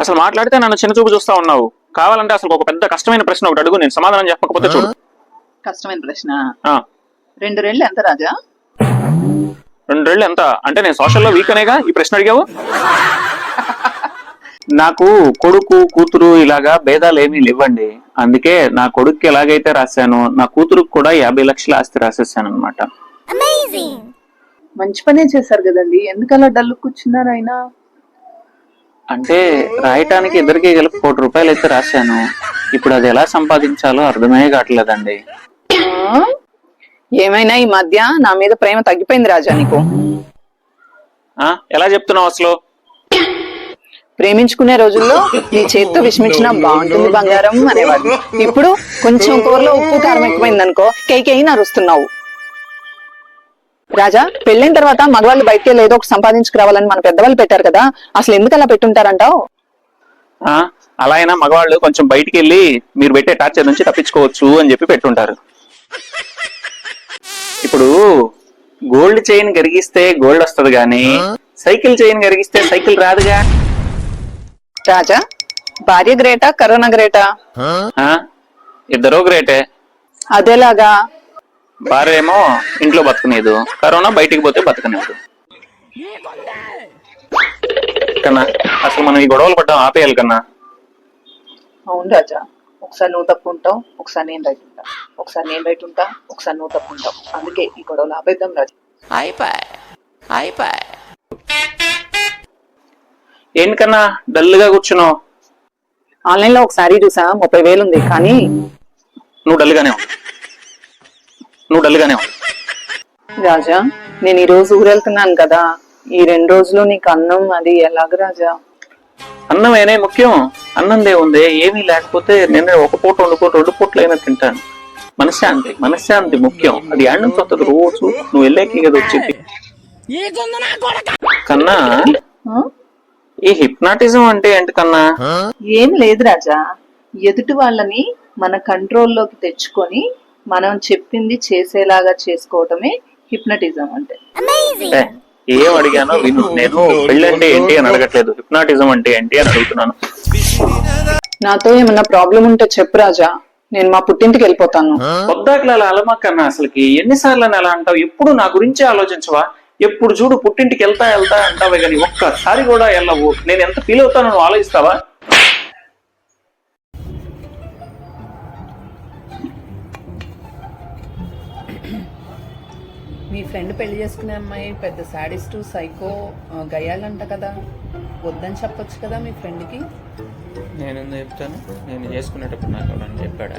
అసలు మాట్లాడితే నన్ను చిన్న చూపు చూస్తా ఉన్నావు. కావాలంటే అసలు ఒక పెద్ద కష్టమైన ప్రశ్న ఒకటి అడుగు నేను సమాధానం చెప్పకపోతే చూడు. కష్టమైన ప్రశ్న? ఆ, రెండు రెళ్ళు ఎంత రాజా? రెండేళ్ళు ఎంత? అంటే నేను సోషల్లో వీక్ అనేగా? ఈ ప్రశ్న అడిగావు? నాకు కొడుకు కూతురు ఇలాగా భేదాలు ఏమీ లేవండి. అందుకే నా కొడుక్కి ఎలాగైతే రాశానో నా కూతురుకు కూడా యాభై లక్షల ఆస్తి రాసేసాను అనమాట మంచి పనే చేశారు కదండి. ఎందుకలా డల్లు కూర్చున్నారు ఆయన? అంటే రాయటానికి ఇద్దరికి కలిపి కోటి రూపాయలు అయితే రాశాను. ఇప్పుడు అది ఎలా సంపాదించాలో అర్థమే కావట్లేదండి? ఏమైనా ఈ మధ్య నా మీద ప్రేమ తగ్గిపోయింది రాజా నీకు? ఆ? ఎలా చెప్తున్నావు అసలు? ప్రేమించుకునే రోజుల్లో నీ చేత్తో విషమించినా బాగుంటుంది బంగారం అనేవాడు ఇప్పుడు కొంచెం కూరలో ఉప్పు కారం ఎక్కువైంది అనుకో కేకేయి నరుస్తున్నావు. రాజా పెళ్ళైన తర్వాత మగవాళ్ళు బయటకి వెళ్ళి ఏదో ఒకటి సంపాదించుకురావాలని మన పెద్దవాళ్ళు పెట్టారు కదా అసలు ఎందుకు అలా పెట్టుంటారంటావు? ఆ అలా అయినా మగవాళ్ళు కొంచెం బయటికి వెళ్ళి మీరు పెట్టే టార్చర్ నుంచి తప్పించుకోవచ్చు అని చెప్పి పెట్టుంటారు. ఇప్పుడు గోల్డ్ చైన్ కరిగిస్తే గోల్డ్ వస్తది గానీ సైకిల్ చైన్ కరిగిస్తే సైకిల్ రాదుగా? రాజా భార్య గ్రేటా కరోనా గ్రేటా? ఆ ఇద్దరూ గ్రేటే. అదేలాగా భార్య ఏమో ఇంట్లో బతకలేదు కరోనా బయటికి పోతే బతకలేదు కన్నా అసలు మనం ఈ గొడవలు పడ్డం ఆపేయాలి కన్నా. అవును రాజా. ఒకసారి నువ్వు తప్పు ఉంటావు ఒకసారి నేను రైట్ ఉంటా. ఒకసారి నేను రైట్ ఉంటా ఒకసారి నువ్వు తప్పు ఉంటావు. అందుకే ఈ గొడవలు ఆపేద్దాం రాజా. ఏంటికన్నా డల్గా కూర్చున్నావు ఆన్లైన్లో ఒక శారీ చూసా ముప్పై వేలు ఉంది కానీ నువ్వు డల్ గానే నువ్వు డల్ గానే ఉన్నావు. రాజా నేను ఈ రోజు ఊరెళ్తున్నాను కదా. ఈ రెండు రోజులు నీకు అన్నం అది ఎలాగ రాజా? అన్నమేనే ముఖ్యం. అన్నందే ఉంది ఏమీ లేకపోతే నేను ఒక పూట వండుకో రెండు పూటలు అయినా తింటాను. మనశ్శాంతి మనశ్శాంతి ముఖ్యం. అది నుంచి వస్తుంది రోజు. నువ్వు వెళ్ళాకే కదా వచ్చింది. కన్నా? ఈ హిప్నాటిజం అంటే ఏంటి కన్నా? ఏం లేదు రాజా. ఎదుటి వాళ్ళని మన కంట్రోల్లోకి తెచ్చుకొని మనం చెప్పింది చేసేలాగా చేసుకోవటమే హిప్నటిజం అంటే. ఏ, అడిగానో విను. నేను పెళ్ళంటే ఏంటి అని అడగట్లేదు. హిప్నాటిజం అంటే ఏంటి అని అడుగుతున్నాను. నాతో ఏమన్నా ప్రాబ్లం ఉంటే చెప్పు రాజా. నేను మా పుట్టింటికి వెళ్ళిపోతాను. పొద్దాకలు అలా అలమక్కన్నా అసలుకి ఎన్నిసార్లు అని అలా అంటావు? ఎప్పుడు నా గురించే ఆలోచించవా? ఎప్పుడు చూడు పుట్టింటికి వెళ్తా వెళ్తా అంటావే కానీ ఒక్కసారి కూడా వెళ్ళవు. నేను ఎంత ఫీల్ అవుతానో నువ్వు ఆలోచిస్తావా? మీ ఫ్రెండ్ పెళ్ళి చేసుకునే అమ్మాయి పెద్ద సాడిస్టు సైకో ఆ, గయ్యాలంట కదా. వద్దని చెప్పొచ్చు కదా మీ ఫ్రెండ్కి? నేను ఎందుకు చెప్తాను? నేను చేసుకునేటప్పుడు నాకు ఎవరన్నా చెప్పాడా?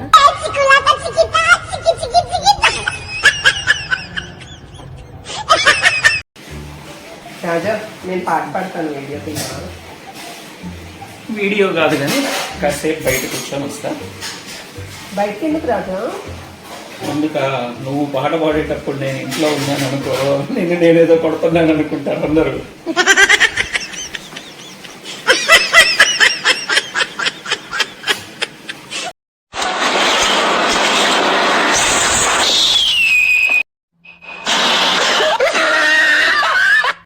రాజా నేను పాట పాడతాను వీడియో వీడియో కాదు కానీ కాసేపు బయట కూర్చొని వస్తా. బయటకి ఎందుకు రాజా? అందుక నువ్వు పాట పాడేటప్పుడు నేను ఇంట్లో ఉన్నాను అనుకో నేను నేనేదో కొడుతున్నాను అనుకుంటారు అందరూ.